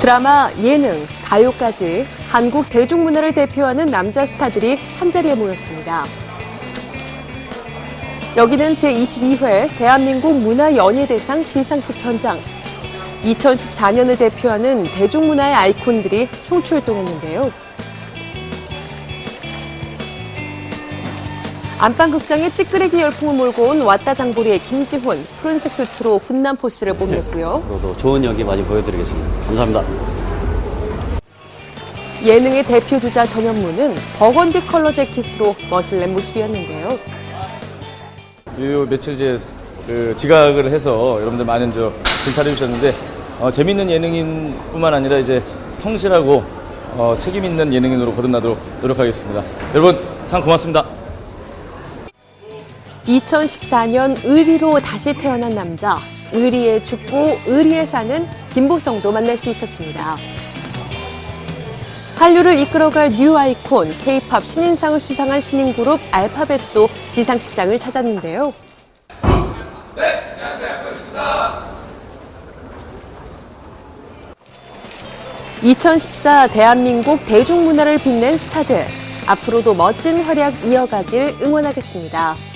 드라마, 예능, 가요까지 한국 대중문화를 대표하는 남자 스타들이 한자리에 모였습니다. 여기는 제22회 대한민국 문화연예대상 시상식 현장. 2014년을 대표하는 대중문화의 아이콘들이 총출동했는데요. 안방극장에 찌끄레기 열풍을 몰고 온 왔다 장보리의 김지훈, 푸른색 수트로 훈남 포스를 뽐냈고요. 앞으로도 좋은 연기 많이 보여드리겠습니다. 감사합니다. 예능의 대표 주자 전현무는 버건디 컬러 재킷으로 멋을 낸 모습이었는데요. 요 며칠 뒤에 그 지각을 해서 여러분들 많은 저 질타를 해주셨는데 어, 재밌는 예능인뿐만 아니라 이제 성실하고 어, 책임 있는 예능인으로 거듭나도록 노력하겠습니다. 여러분 상 고맙습니다. 2014년 의리로 다시 태어난 남자, 의리에 죽고 의리에 사는 김보성도 만날 수 있었습니다. 한류를 이끌어갈 뉴 아이콘, K-팝 신인상을 수상한 신인 그룹 알파벳도 시상식장을 찾았는데요. (2014) 대한민국 대중문화를 빛낸 스타들 앞으로도 멋진 활약 이어가길 응원하겠습니다.